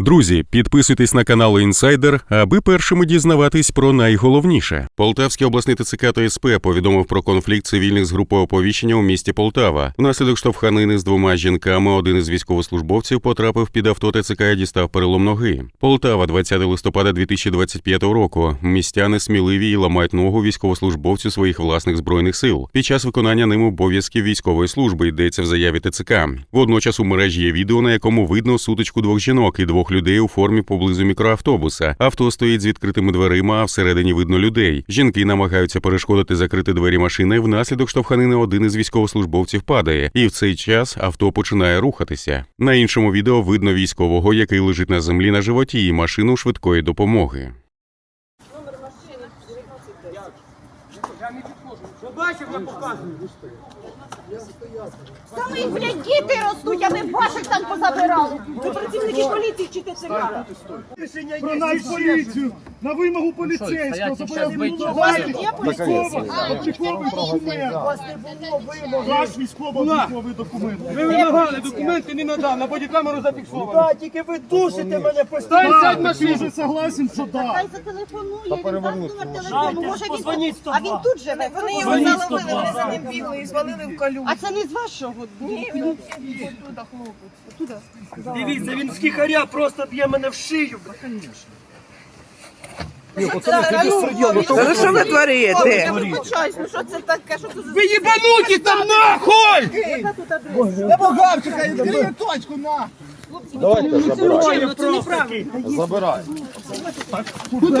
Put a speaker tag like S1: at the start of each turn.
S1: Друзі, підписуйтесь на канал Інсайдер, аби першими дізнаватись про найголовніше. Полтавський обласний ТЦК та СП повідомив про конфлікт цивільних з групою оповіщення у місті Полтава. Внаслідок штовханини з двома жінками один із військовослужбовців потрапив під авто ТЦК і дістав перелом ноги. Полтава, 20 листопада 2025 року. Містяни сміливі і ламають ногу військовослужбовцю своїх власних збройних сил під час виконання ним обов'язків військової служби. Йдеться в заяві ТЦК. Водночас у мережі є відео, на якому видно сутичку двох жінок і двох людей у формі поблизу мікроавтобуса. Авто стоїть з відкритими дверима, а всередині видно людей. Жінки намагаються перешкодити закрити двері машини. Внаслідок штовханини один із військовослужбовців падає, і в цей час авто починає рухатися. На іншому відео видно військового, який лежить на землі на животі, і машину швидкої допомоги.
S2: Побачив, я показую.
S3: Саме, блядь, діти ростуть, а ви ваших там позабирали. Ви працівники поліції чи ТЦК?
S2: Рішення
S4: про нас поліцію на вимогу поліцейського зобов'язані
S3: У вас тут
S4: обліковий документ.
S2: У вас не було вимоги.
S4: Ваш військово-обліковий документ.
S2: Ви вимагали документи, не надав, на бодікамеру зафіксовано. Так, тільки ви душите мене
S4: Стань,
S2: постійно.
S4: сядь на ти вже согласен, що да.
S3: Хай зателефонує, він дасть номер телефону. Може він
S2: позвоніть
S3: тут, а він тут живе. Вони його заловили, вони за ним бігли і звалили в калю. А це не з вашого? Ні, він туди хлопець. Туди.
S2: Дивіться, він з просто б'є мене в шию.
S5: Та що ви творите?
S3: Ну що це таке? Що це за
S2: Ви їбануті там нахуй!
S3: адреса?
S4: Богавчика, відкрий точку на.
S2: Це неправильно.
S4: Куди